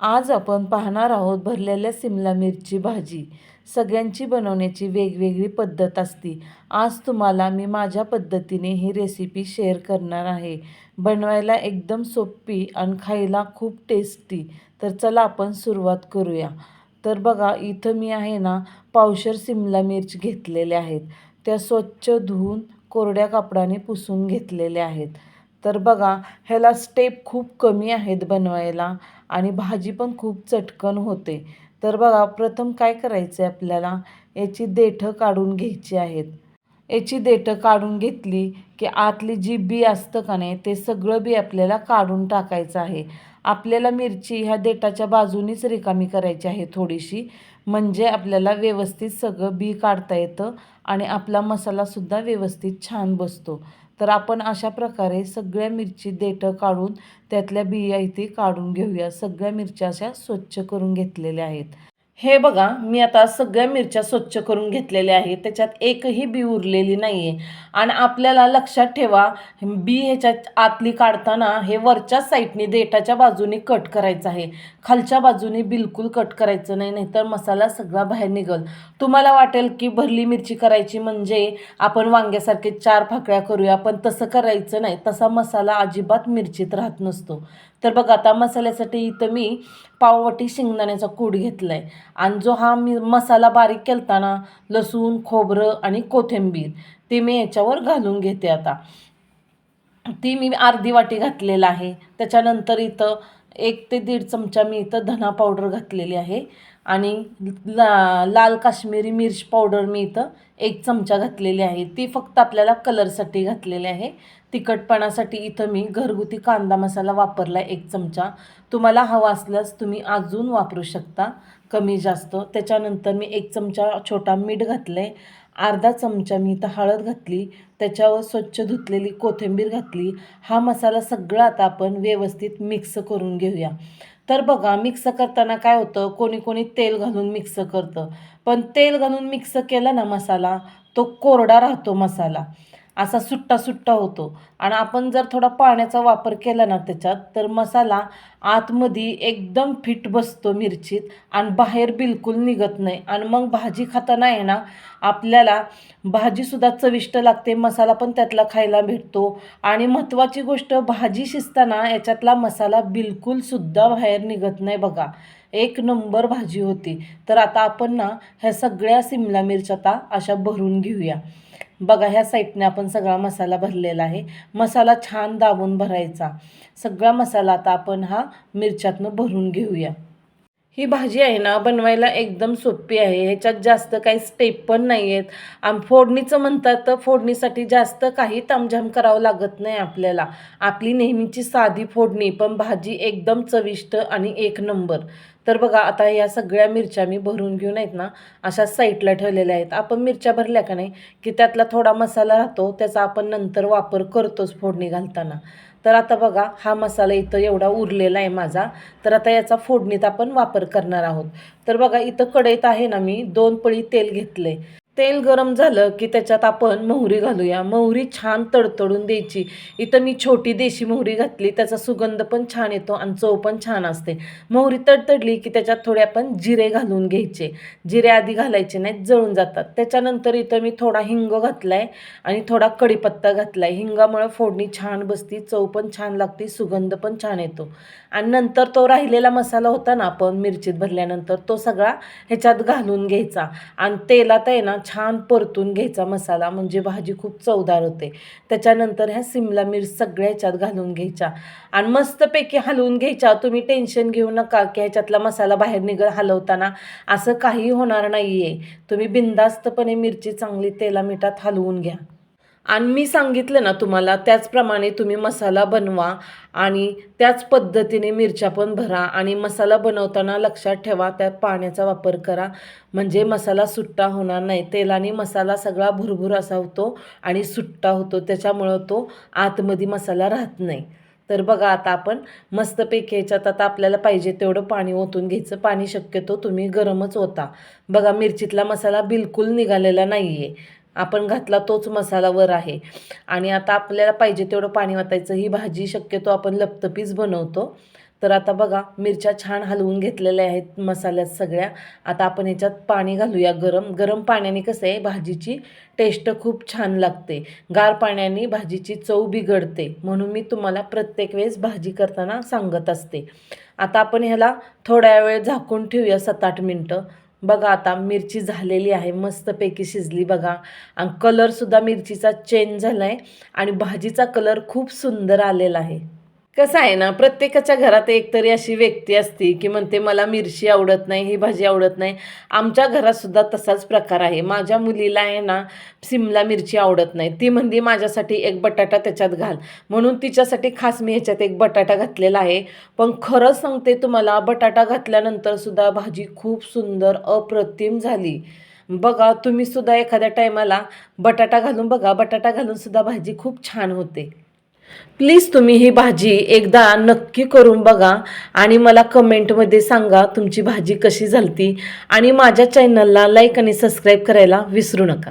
आज आपण पाहणार आहोत भरलेल्या सिमला मिरची भाजी. सगळ्यांची बनवण्याची वेगवेगळी पद्धत असते. आज तुम्हाला मी माझ्या पद्धतीने ही रेसिपी शेअर करणार आहे. बनवायला एकदम सोपी आणि खायला खूप टेस्टी तर चला आपण सुरुवात करूया. तर बघा इथं मी आहे ना पावशर सिमला मिर्च घेतलेल्या आहेत. त्या स्वच्छ धुवून कोरड्या कापडाने पुसून घेतलेल्या आहेत. तर बघा ह्याला स्टेप खूप कमी आहेत बनवायला. आणि भाजी पण खूप चटकन होते. तर बघा प्रथम काय करायचं आहे आपल्याला? याची देठं काढून घ्यायची आहेत. याची देठं काढून घेतली की आतली जी बी असतं का नाही ते सगळं बी आपल्याला काढून टाकायचं आहे. आपल्याला मिरची ह्या देठाच्या बाजूनीच रिकामी करायची आहे थोडीशी. म्हणजे आपल्याला व्यवस्थित सगळं बी काढता येतं आणि आपला मसालासुद्धा व्यवस्थित छान बसतो. तर आपण अशा प्रकारे सगळ्या मिरची देठं काढून त्यातल्या बिया इथे काढून घेऊया. सगळ्या मिरच्या अशा स्वच्छ करून घेतलेल्या आहेत. हे बघा मी आता सगळ्या मिरच्या स्वच्छ करून घेतलेल्या आहेत. त्याच्यात एकही बी उरलेली नाही आहे आणि आपल्याला लक्षात ठेवा बी ह्याच्या आतली काढताना हे वरच्या साईडने देठाच्या बाजूने कट करायचं आहे. खालच्या बाजूने बिलकुल कट करायचं नाही नाहीतर मसाला सगळा बाहेर निघल. तुम्हाला वाटेल की भरली मिरची करायची म्हणजे आपण वांग्यासारखे चार फाकळ्या करूया पण तसं करायचं नाही. तसा मसाला अजिबात मिरचीत राहत नसतो. तर बघा आता मसाल्यासाठी इथं मी पाववाटी शेंगदाण्याचा कूट घेतला आहे आणि जो हा मी मसाला बारीक केलता ना लसूण खोबरं आणि कोथिंबीर ते मी याच्यावर घालून घेते आता. ती मी अर्धी वाटी घातलेलं आहे. त्याच्यानंतर इथं एक ते दीड चमचा मी इथं धना पावडर घातलेली आहे. आणि ला लाल काश्मीरी मिर्च पावडर मी इथं एक चमचा घातलेली आहे. ती फक्त आपल्याला कलरसाठी घातलेली आहे. तिखटपणासाठी इथं मी घरगुती कांदा मसाला वापरला आहे एक चमचा. तुम्हाला हवा असल्यास तुम्ही अजून वापरू शकता कमी जास्त. त्याच्यानंतर मी एक चमचा छोटा मीठ घातलं आहे अर्धा चमचा मी इथं हळद घातली. त्याच्यावर स्वच्छ धुतलेली कोथिंबीर घातली. हा मसाला सगळा आता आपण व्यवस्थित मिक्स करून घेऊया. तर बघा मिक्स करताना काय होतं? कोणी कोणी तेल घालून मिक्स करतं. पण तेल घालून मिक्स केला ना मसाला तो कोरडा राहतो मसाला. असा सुट्टा सुट्टा होतो. आणि आपण जर थोडा पाण्याचा वापर केला ना त्याच्यात तर मसाला आतमध्ये एकदम फिट बसतो मिरचीत आणि बाहेर बिलकुल निघत नाही. आणि मग भाजी खाताना आहे ना आपल्याला भाजीसुद्धा चविष्ट लागते मसाला पण त्यातला खायला भेटतो. आणि महत्त्वाची गोष्ट भाजी शिजताना याच्यातला मसाला बिलकुलसुद्धा बाहेर निघत नाही बघा. एक नंबर भाजी होती. तर आता आपण ना ह्या सगळ्या सिमला मिरच्या आता अशा भरून घेऊया. बघा ह्या साईडने आपण सगळा मसाला भरलेला आहे. मसाला छान दाबून भरायचा. सगळा मसाला आता आपण हा मिरच्यातनं भरून घेऊया. ही भाजी आहे ना बनवायला एकदम सोपी आहे. ह्याच्यात जास्त काही स्टेप पण नाही आहेत आम फोडणीचं म्हणतात तर फोडणीसाठी जास्त काही तामझाम करावं लागत नाही आपल्याला. आपली नेहमीची साधी फोडणी पण भाजी एकदम चविष्ट आणि एक नंबर. तर बघा आता या सगळ्या मिरच्या मी भरून घेऊन आहेत ना अशा साईडला ठेवलेल्या आहेत. आपण मिरच्या भरल्या का नाही की त्यातला थोडा मसाला राहतो त्याचा आपण नंतर वापर करतोच फोडणी घालताना. तर आता बघा हा मसाला इथं एवढा उरलेला आहे माझा. तर आता याचा फोडणीत आपण वापर करणार आहोत. तर बघा इथं कढईत आहे ना मी दोन पळी तेल घेतले तेल गरम झालं की त्याच्यात आपण मोहरी घालूया. मोहरी छान तडतडून द्यायची. इथं मी छोटी देशी मोहरी घातली. त्याचा सुगंध पण छान येतो आणि चव पण छान असते. मोहरी तडतडली की त्याच्यात थोडे आपण जिरे घालून घ्यायचे. जिरे आधी घालायचे नाहीत जळून जातात. त्याच्यानंतर इथं मी थोडा हिंग घातला आहे आणि थोडा कढीपत्ता घातला आहे हिंगामुळे फोडणी छान बसती चव पण छान लागते सुगंध पण छान येतो. आणि नंतर तो राहिलेला मसाला होता ना आपण मिरचीत भरल्यानंतर तो सगळा ह्याच्यात घालून घ्यायचा. आणि तेलात आहे ना छान परतून घ्यायचा मसाला म्हणजे भाजी खूप चवदार होते. त्याच्यानंतर ह्या सिमला मिर्च सगळ्या ह्याच्यात घालून घ्यायच्या. आणि मस्तपैकी हलवून घ्यायच्या. तुम्ही टेन्शन घेऊ नका की ह्याच्यातला मसाला बाहेर निघल हलवताना असं काही होणार नाही आहे तुम्ही बिंदास्तपणे मिरची चांगली तेला मिठात हलवून घ्या. आणि मी सांगितलं ना तुम्हाला त्याचप्रमाणे तुम्ही मसाला बनवा आणि त्याच पद्धतीने मिरच्या पण भरा आणि मसाला बनवताना लक्षात ठेवा त्यात पाण्याचा वापर करा. म्हणजे मसाला सुट्टा होणार नाही. तेलाने मसाला सगळा भुरभुर असा होतो आणि सुट्टा होतो. त्याच्यामुळं तो आतमध्ये मसाला राहत नाही. तर बघा आता आपण मस्तपैकी ह्याच्यात आता आपल्याला पाहिजे तेवढं पाणी ओतून घ्यायचं. पाणी शक्यतो तुम्ही गरमच होता बघा मिरचीतला मसाला बिलकुल निघालेला नाही आहे आपण घातला तोच मसाला वर आहे. आणि आता आपल्याला पाहिजे तेवढं पाणी वाटायचं ही भाजी शक्यतो आपण लपतपीच बनवतो. तर आता बघा मिरच्या छान हलवून घेतलेल्या आहेत मसाल्यात सगळ्या. आता आपण ह्याच्यात पाणी घालूया गरम. गरम पाण्याने कसं आहे भाजीची टेस्ट खूप छान लागते. गार पाण्याने भाजीची चव बिघडते. म्हणून मी तुम्हाला प्रत्येक वेळेस भाजी करताना सांगत असते. आता आपण ह्याला थोड्या वेळ झाकून ठेवूया सात आठ मिनटं. बघा आता मिरची झालेली आहे मस्तपैकी शिजली बघा. आणि कलरसुद्धा मिरचीचा चेंज झाला आहे आणि भाजीचा कलर खूप सुंदर आलेला आहे. कसं आहे ना प्रत्येकाच्या घरात एकतरी अशी व्यक्ती असते की म्हणते मला मिरची आवडत नाही ही भाजी आवडत नाही. आमच्या घरातसुद्धा तसाच प्रकार आहे. माझ्या मुलीला आहे ना सिमला मिरची आवडत नाही. ती म्हणली माझ्यासाठी एक बटाटा त्याच्यात घाल. म्हणून तिच्यासाठी खास मी ह्याच्यात एक बटाटा घातलेला आहे. पण खरं सांगते तुम्हाला बटाटा घातल्यानंतरसुद्धा भाजी खूप सुंदर अप्रतिम झाली. बघा तुम्हीसुद्धा एखाद्या टायमाला बटाटा घालून बघा बटाटा घालूनसुद्धा भाजी खूप छान होते. प्लीज तुम्ही ही भाजी एकदा नक्की करून बघा आणि मला कमेंटमध्ये सांगा तुमची भाजी कशी झालती. आणि माझ्या चॅनलला लाईक आणि सबस्क्राईब करायला विसरू नका.